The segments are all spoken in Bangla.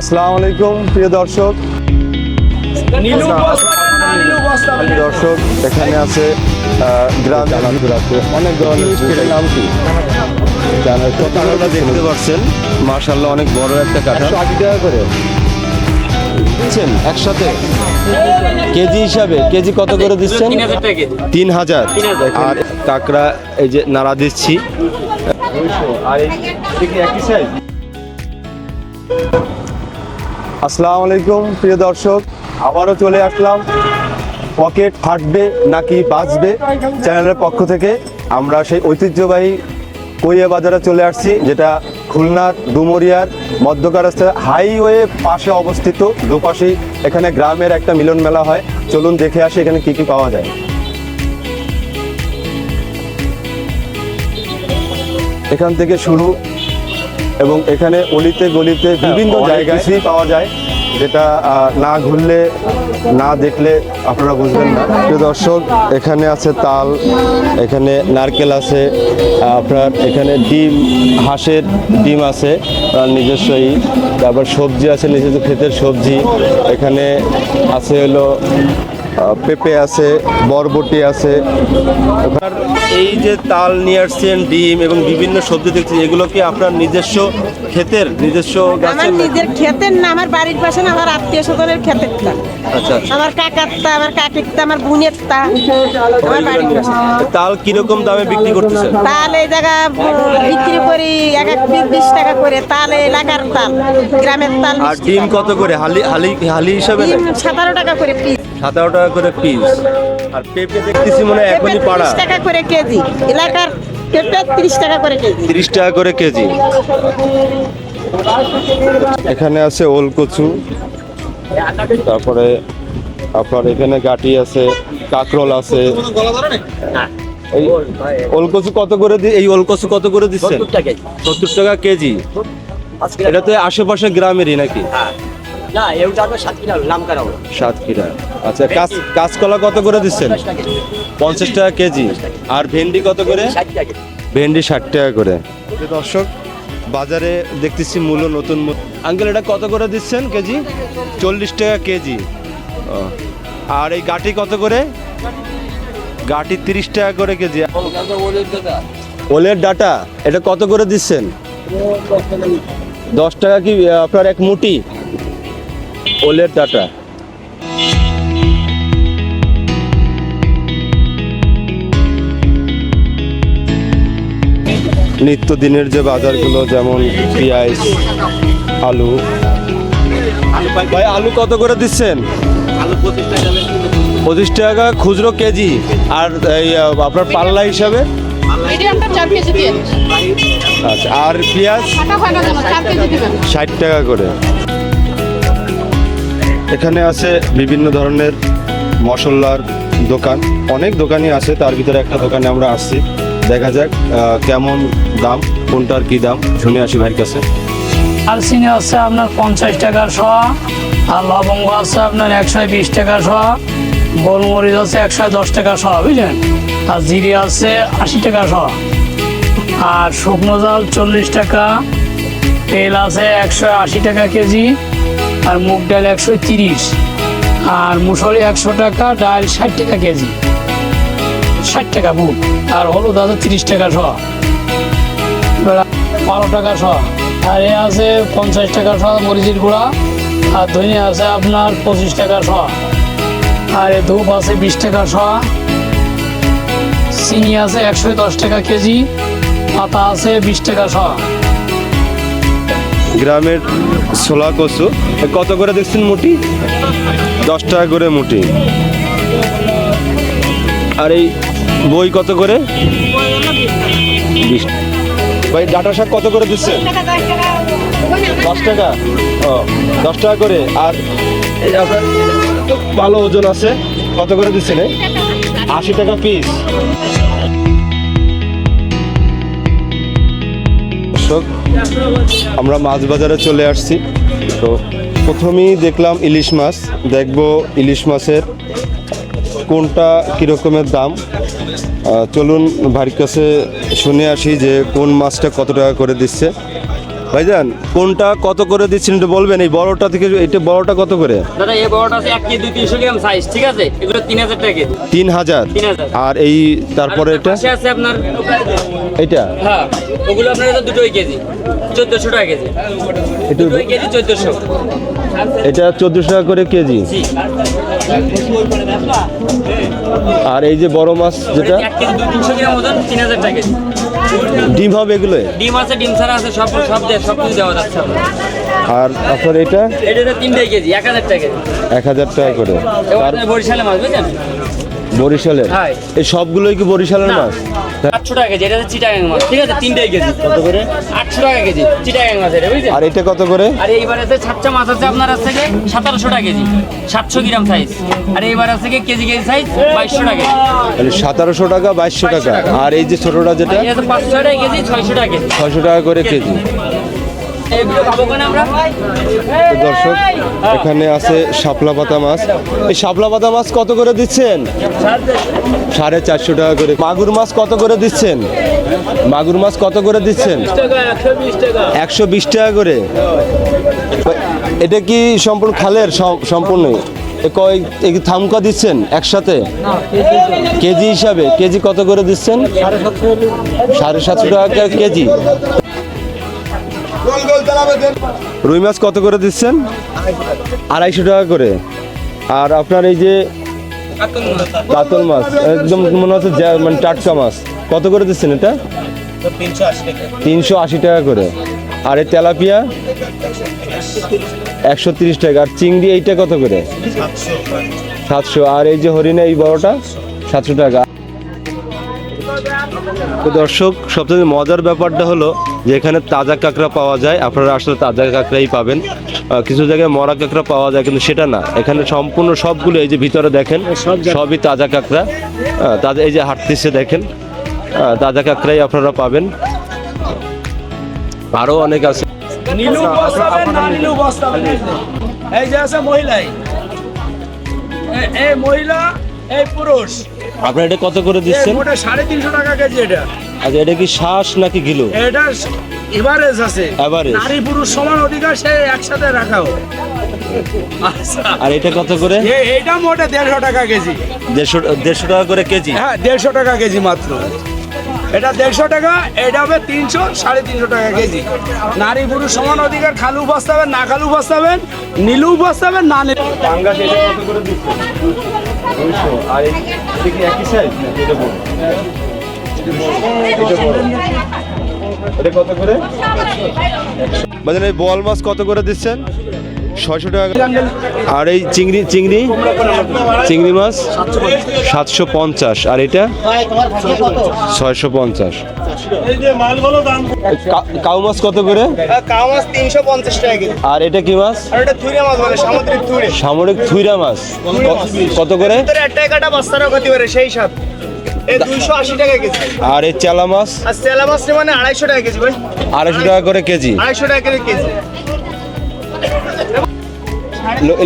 আসসালামু আলাইকুম প্রিয় দর্শক। দর্শক এখানে আছে অনেক ধরনের নাম কি জানার কাঁঠালটা দেখতে পাচ্ছেন মার্শাল্লাহ অনেক বড় একটা কাঁঠাল আশি টাকা করে। দিচ্ছেন একসাথে? কেজি হিসাবে কেজি কত করে দিচ্ছেন? তিন হাজার আর কাঁকড়া এই যে নাড়া দিচ্ছি। আর একই সাইজ আসসালামু আলাইকুম, প্রিয় দর্শক। আবারও চলে আসলাম। পকেট ফাটবে নাকি বাঁচবে চ্যানেলের পক্ষ থেকে। আমরা সেই ঐতিহ্যবাহী কইয়া বাজারে চলে আসছি, যেটা খুলনার ডুমরিয়ার মধ্যকার হাইওয়ে পাশে অবস্থিত। দুপাশেই এখানে গ্রামের একটা মিলন মেলা হয়। চলুন দেখে আসি এখানে কি কি পাওয়া যায়। এখান থেকে শুরু এবং এখানে অলিতে গলিতে বিভিন্ন অনেক জায়গায় পাওয়া যায়। যেটা আহ, না ঘুরলে না দেখলে আপনারা বুঝবেন না। প্রিয় দর্শক এখানে আছে তাল এখানে নারকেল আছে আপনার এখানে ডিম হাঁসের ডিম আছে নিজস্বই তারপর সবজি আছে নিজস্ব ক্ষেতের সবজি। এখানে আছে হলো পেঁপে আছে বরবটি আছে। আপনার এই যে তাল নিয়ে আসছেন ডিম এবং বিভিন্ন সবজি দেখছি এগুলো কি আপনার নিজস্ব ক্ষেতের নিজস্ব আমার গাছের নিজের ক্ষেতের না আমার বাড়ির পাশে না আমার আত্মীয় স্বজনের ক্ষেতের। তা আচ্ছা আচ্ছা। আমার কাকার তা আমার কাকির তা আমার বোনের তা আমার বাড়ির পাশে তাল কীরকম দামে বিক্রি করতেছেন? তাল এই জায়গা বিক্রি করি এক এক পিস বিশ টাকা করে। তাল এলাকার তাল গ্রামের তাল আর ডিম। কত করে? হালি হালি হালি হিসাবে ডিম নাকি? সতেরো টাকা করে পিস সতেরো টাকা করে পিস আর পেঁপে দেখতেছি মনে হয় এখনই পাড়া। তিরিশ টাকা করে কেজি। এলাকার পেঁপে তিরিশ টাকা করে কেজি। তিরিশ টাকা করে কেজি। এখানে আছে ওল কচু তারপরে আপনার এখানে গাটি আছে, কাকরোল আছে। ওলকচু কত করে এই ওলকচু কত করে দিচ্ছেন? সত্তর টাকা কেজি। এটা তো আশেপাশে গ্রামেরই নাকি? আচ্ছা কাঁচ কাঁচকলা কত করে দিচ্ছেন? পঞ্চাশ টাকা কেজি। আর ভেন্ডি কত করে? ভেন্ডি ষাট টাকা করে। দর্শক বাজারে দেখতেছি মূল্য নতুন আঙ্কেল, এটা কত করে দিচ্ছেন কেজি? চল্লিশ টাকা কেজি। আর এই গাটি কত করে? গাটি তিরিশ টাকা করে কেজি। ওলের ডাটা, এটা কত করে দিচ্ছেন? দশ টাকা কি, আপনার এক মুটি ওলের ডাটা। নিত্যদিনের যে বাজারগুলো যেমন পেঁয়াজ আলু। ভাই আলু কত করে দিচ্ছেন? পঁচিশ টাকা খুচরো কেজি। আর এই আপনার পাল্লা হিসাবে? আচ্ছা আর পেঁয়াজ? ষাট টাকা করে। এখানে আছে বিভিন্ন ধরনের মশলার দোকান। অনেক দোকানই আছে তার ভিতরে একটা দোকানে আমরা আসছি। দেখা যাক কেমন দাম, কোনটার কি দাম, শুনে আসি ভাইয়ের কাছে। আর চিনি আছে আপনার পঞ্চাশ টাকা শ, আর লবঙ্গ আছে আপনার একশো বিশ টাকা শ, গোলমরিচ আছে একশো দশ টাকা শ, বুঝলেন? আর জিরে আছে আশি টাকা শ, আর শুকনো জাল চল্লিশ টাকা, তেল আছে একশো আশি টাকা কেজি, আর মুগ ডাল একশো তিরিশ, আর মুসুরি একশো টাকা, ডাল ষাট টাকা কেজি। ষাট টাকা মুগ আর হলুদ আছে তিরিশ টাকা শ বারো টাকা শ আর এ আছে পঞ্চাশ টাকা শ মরিচের গুঁড়া, আর ধনিয়া আছে আপনার পঁচিশ টাকা শ আর এ ধূপ আছে বিশ টাকা শ চিনি আছে একশো দশ টাকা কেজি, পাতা আছে বিশ টাকা শ গ্রামের ছোলা কচু কত করে দেখছেন মুটি? দশ টাকা করে মুটি। আর এই বই কত করে? ভাই ডাটা শাক কত করে দিচ্ছে? দশ টাকা? ও, দশ টাকা করে। আর ভালো ওজন আছে। কত করে দিচ্ছেন? আশি টাকা পিস আমরা মাছ বাজারে চলে আসছি। তো প্রথমেই দেখলাম ইলিশ মাছ। দেখব ইলিশ মাছের কোনটা কীরকমের দাম। চলুন ভাইয়ের কাছে শুনে আসি যে কোন মাছটা কত টাকা করে দিচ্ছে। ভাইজান কোনটা কত করে দিচ্ছেন একটু বলবেন? এই বড়টা থেকে এটা বড়টা কত করে? দাদা এই বড়টা আছে এক কেজি দুই তিনশো গ্রাম সাইজ ঠিক আছে? এগুলো তিন হাজার টাকা কেজি। তিন হাজার? 3000 আর এই তারপরে এটা? পাশে আছে আপনার এটা হ্যাঁ ওগুলো আপনার এটা দুটোই কেজি চোদ্দোশো টাকা কেজি। দুটোই কেজি চোদ্দোশো। এটা চোদ্দোশো টাকা করে কেজি। জি। আর এই যে বড় মাছ যেটা? ডিম হবে এগুলো? ডিম আছে ডিম ছাড়া আছে সব সব সব কিছু দেওয়া যাচ্ছে আর আপনার এটা? এটা তিনটাই কেজি এক হাজার টাকা এক হাজার টাকা করে। বরিশালে মাছ বুঝলেন? বরিশালের? হ্যাঁ। এই সবগুলোই কি বরিশালের মাছ? আটশো টাকা কেজি এটা চিটাগাং মাছ ঠিক আছে? তিনটাই কেজি। কত করে? আটশো টাকা কেজি চিটাগাং মাছ এটা আর এটা কত করে? আর এইবার আছে ছাচ্চা মাছ আছে আপনার আছে কি সতেরোশো টাকা কেজি সাতশো গ্রাম সাইজ আর এইবার আছে কি কেজি কেজি সাইজ বাইশশো টাকা তাহলে সতেরোশো টাকা বাইশশো টাকা। আর এই যে ছোটটা যেটা? পাঁচশো টাকা কেজি ছয়শো টাকা কেজি। ছয়শো টাকা করে কেজি। দর্শক, এখানে আছে শাপলা পাতা মাছ। এই শাপলা পাতা মাছ কত করে দিচ্ছেন? সাড়ে চারশো টাকা করে। মাগুর মাছ কত করে দিচ্ছেন? মাগুর মাছ কত করে দিচ্ছেন? একশো বিশ টাকা করে। এটা কি সম্পূর্ণ খালের? সম- সম্পূর্ণ। থামকা দিচ্ছেন একসাথে? কেজি হিসাবে। কেজি কত করে দিচ্ছেন? সাড়ে সাতশো টাকা কেজি। রুই মাছ কত করে দিচ্ছেন? আড়াইশো টাকা করে। আর আপনার এই যে কাতল মাছ, একদম মনে হচ্ছে মানে টাটকা মাছ। কত করে দিচ্ছেন এটা? তিনশো আশি টাকা করে। আর এই তেলাপিয়া? একশো তিরিশ টাকা। আর চিংড়ি এইটা কত করে? সাতশো। আর এই যে হরিণা, এই বড়টা? সাতশো টাকা। তো দর্শক সবথেকে মজার ব্যাপারটা হলো যে এখানে তাজা কাঁকড়া পাওয়া যায়। আপনারা আসলে তাজা কাঁকড়াই পাবেন। কিছু জায়গায় মরা কাঁকড়া পাওয়া যায় কিন্তু সেটা না। এখানে সম্পূর্ণ সবগুলো এই যে ভিতরে দেখেন সবই তাজা কাঁকড়া। তাজা এই যে হাঁটতেছে দেখেন তাজা কাঁকড়াই আপনারা পাবেন। আরও অনেক আছে। এই যে আছে মহিলাই। এই মহিলা এই পুরুষ। আপনারা এটা কত করে দিচ্ছেন? মোটা সাড়ে তিনশো টাকা কেজি এটা। আচ্ছা এটা কি শ্বাস নাকি গিলো? এটা এভারেজ আছে। এভারেজ। নারী পুরুষ সমান অধিকার সে একসাথে রাখাও। আচ্ছা। আর এটা কত করে? এ- এইটা মোটে দেড়শো টাকা কেজি। দেড়শো দেড়শো টাকা করে কেজি? হ্যাঁ দেড়শো টাকা কেজি মাত্র। এটা দেড়শো টাকা এটা হবে তিনশো সাড়ে তিনশো টাকা কেজি। নারী পুরুষ সমান অধিকার খালু বস্তাবেন না খালু বস্তাবেন নীলু বস্তাবেন না নীলু পাঙ্গাস এটা কত করে আর একই এটা কত করে? এই বোয়াল মাছ কত করে দিচ্ছেন? ছয়শো টাকা আর এই চিংড়ি চিংড়ি চিংড়ি মাছ সাতশো পঞ্চাশ। আর এটা ছয়শো পঞ্চাশ। কাউ মাছ কত করে? কাউ মাছ তিনশো পঞ্চাশ টাকা আর এটা কি মাছ? আর এটা থুইরা মাছ বলে সামুদ্রিক থুইরে। সামরিক থুইরা মাছ। কত করে? সেই সাথ এই দুইশো আশি টাকা কেজি। আর এই চেলা মাছ? আর সেলা মাছ মানে আড়াইশো টাকা কেজি আড়াইশো টাকা করে কেজি। আড়াইশো টাকা করে কেজি।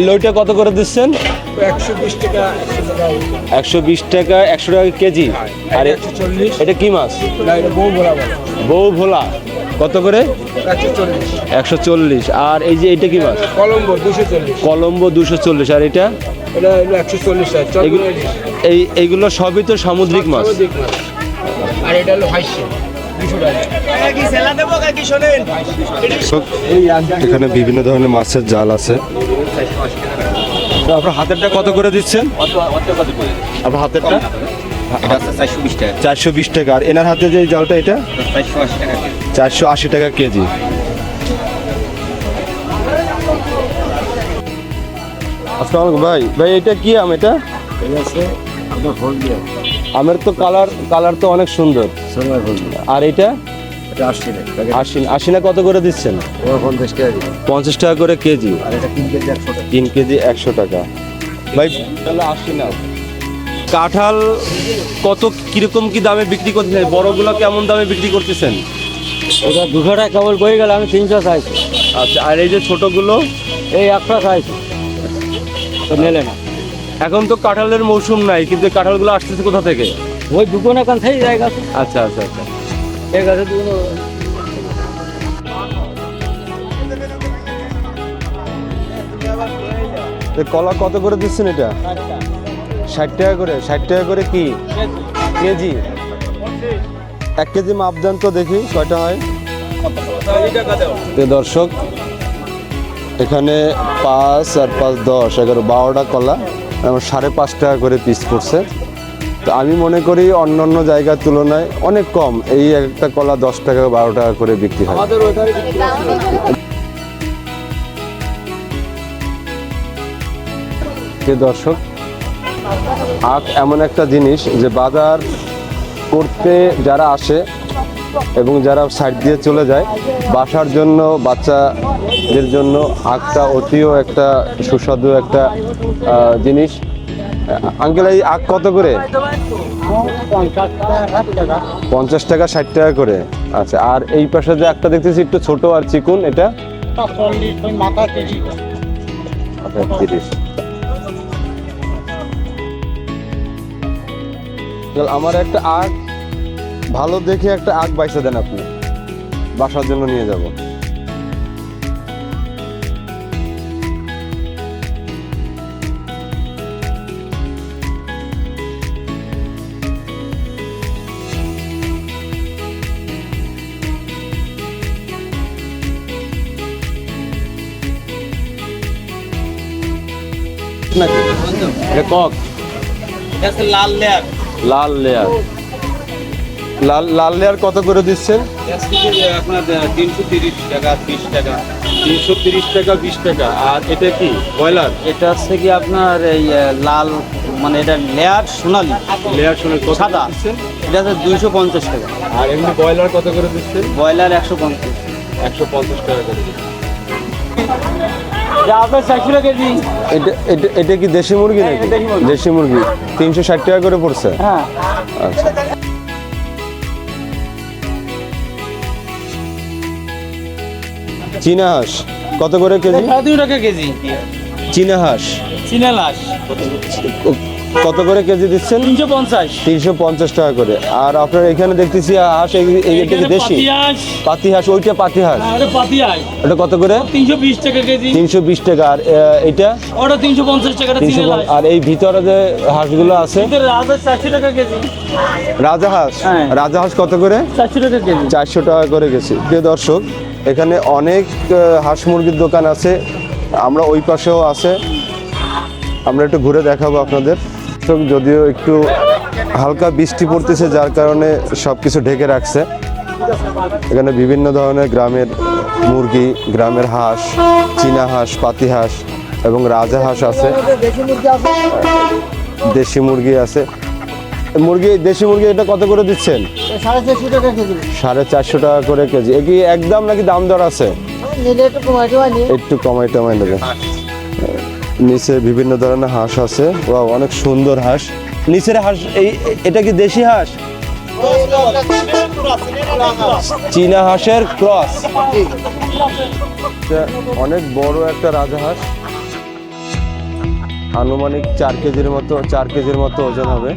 লইটা কত করে দিচ্ছেন? একশো বিশ টাকা একশো টাকা কেজি। আর এটা কি মাছ? বউ ভোলা কত করে? একশো চল্লিশ। আর এই যে এটা কি মাছ? কলম্বো দুশো চল্লিশ। কলম্বো দুশো চল্লিশ। আর এটা? এটা একশো চল্লিশ এই এইগুলো সবই তো সামুদ্রিক মাছ। আর এটা হলো এখানে বিভিন্ন ধরনের মাছের জাল আছে। আপনার হাতেরটা কত করে দিচ্ছেন? আপনার হাতেরটা? চারশো বিশ টাকা। আর এনার হাতে যে জালটা এটা? চারশো আশি টাকা চারশো আশি টাকা কেজি। আসসালামু আলাইকুম। ভাই ভাই এটা কি আম এটা? আমের তো কালার কালার তো অনেক সুন্দর। আর এটা? আশি আশি না কত করে দিচ্ছেন? পঞ্চাশ টাকা করে কেজি? তিন কেজি একশো টাকা। ভাই তাহলে আশি না কাঁঠাল কত কীরকম কি দামে বিক্রি করতেছেন বড়গুলো কেমন দামে বিক্রি করতেছেন? ওটা দুশো টাকা কেবল বই গেল আমি তিনশো চাইছি। আচ্ছা আর এই যে ছোটগুলো? এই একশো চাইছি। নেলে না। এখন তো কাঁঠালের মৌসুম নাই কিন্তু কাঁঠালগুলো আসতেছে কোথা থেকে? ওই দুগুণ এখন সেই জায়গা আছে। আচ্ছা আচ্ছা আচ্ছা। ঠিক কলা কত করে দিচ্ছেন এটা? ষাট টাকা করে। ষাট টাকা করে কি? কেজি? এক কেজি মাপ দেন তো দেখি, কয়টা হয়? দর্শক, এখানে পাঁচ আর পাঁচ দশ, এগারো, বারোটা কলা সাড়ে পাঁচ টাকা করে পিস পড়ছে। আমি মনে করি অন্য অন্য জায়গার তুলনায় অনেক কম। এই একটা কলা দশ টাকা বারো টাকা করে বিক্রি হয়। দর্শক আখ এমন একটা জিনিস যে বাজার করতে যারা আসে এবং যারা সাইড দিয়ে চলে যায় বাসার জন্য বাচ্চাদের জন্য আখটা অতিও একটা সুস্বাদু একটা জিনিস। আঙ্কেল এই আখ কত করে? পঞ্চাশ টাকা ষাট টাকা করে। আচ্ছা আর এই পাশে যে একটা দেখতেছি একটু ছোট আর চিকুন এটা? আচ্ছা, তিরিশ। আমার একটা আখ ভালো দেখে একটা আখ বাইসে দেন আপনি। বাসার জন্য নিয়ে যাব। নাকি? এটা কক। লাল লেয়ার। লাল লেয়ার। লাল লাল লেয়ার কত করে দিচ্ছেন? আপনার তিনশো তিরিশ টাকা ত্রিশ টাকা। তিনশো তিরিশ টাকা বিশ টাকা। আর এটা কি? ব্রয়লার? এটা হচ্ছে কি আপনার এই লাল মানে এটা লেয়ার সোনালি। লেয়ার কত সাদা। এটা হচ্ছে দুইশো পঞ্চাশ টাকা। আর এমনি ব্রয়লার কত করে দিচ্ছেন? ব্রয়লার একশো পঞ্চাশ। একশো পঞ্চাশ টাকা করে এটা কি দেশি মুরগি নাকি? দেশি মুরগি। তিনশো ষাট টাকা করে পড়ছে? হ্যাঁ। আচ্ছা। চীনা হাঁস কত করে কেজি? সাড়ে তিনশো টাকা কেজি। চীনা হাঁস। চিনা লাশ কত করে কেজি দিচ্ছেন? তিনশো পঞ্চাশ। তিনশো পঞ্চাশ টাকা করে। আর আপনার এখানে দেখতেছি হাঁস এই- এই- এটা কি দেশি? পাতি হাঁস ওইটা পাতি হাঁস এটা কত করে? তিনশো বিশ টাকা কেজি। তিনশো বিশ টাকা। আর এটা ওটা তিনশো পঞ্চাশ টাকা আর এই ভিতরে যে হাঁসগুলো আছে? রাজা চারশো টাকা কেজি। রাজা হাঁস হ্যাঁ। রাজা হাঁস কত করে? চারশো টাকা কেজি। চারশো টাকা করে গেছি প্রিয় দর্শক এখানে অনেক হাঁস মুরগির দোকান আছে। আমরা ওই পাশেও আছে। আমরা একটু ঘুরে দেখাবো আপনাদের। দর্শক, যদিও একটু হালকা বৃষ্টি পড়তেছে যার কারণে সব কিছু ঢেকে রাখছে। এখানে বিভিন্ন ধরনের গ্রামের মুরগি গ্রামের হাঁস চীনা হাঁস পাতি হাঁস এবং রাজা হাঁস আছে। দেশি মুরগি আছে। মুরগি দেশি মুরগি এটা কত করে দিচ্ছেন? সাড়ে চারশো টাকা করে কেজি। এ কি একদম নাকি দাম দর আছে? একটু কমাই টমাই নেবে নিচে বিভিন্ন ধরনের হাঁস আছে। ও অনেক সুন্দর হাঁস। নিচের হাঁস এই এটা কি দেশি হাঁস? চীনা হাঁসের ক্রস। অনেক বড় একটা রাজা হাঁস। আনুমানিক চার কেজির মতো চার কেজির মতো ওজন হবে।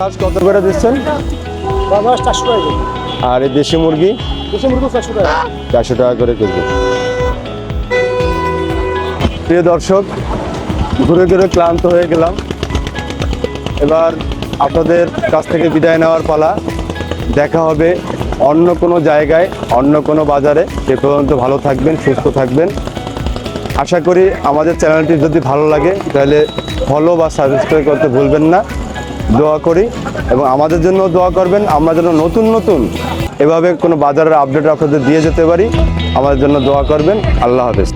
হাঁস কত করে দিচ্ছেন? আর এই দেশি মুরগি? চারশো টাকা করে কেজি। প্রিয় দর্শক, ঘুরে ঘুরে ক্লান্ত হয়ে গেলাম। এবার আপনাদের কাছ থেকে বিদায় নেওয়ার পালা। দেখা হবে অন্য কোনো জায়গায়, অন্য কোনো বাজারে। সে পর্যন্ত ভালো থাকবেন, সুস্থ থাকবেন। আশা করি আমাদের চ্যানেলটি যদি ভালো লাগে, তাহলে ফলো বা সাবস্ক্রাইব করতে ভুলবেন না। দোয়া করি এবং আমাদের জন্য দোয়া করবেন, আমরা যেন নতুন নতুন এভাবে কোনো বাজারের আপডেট আপনাদের দিয়ে যেতে পারি। আমাদের জন্য দোয়া করবেন। আল্লাহ হাফেজ।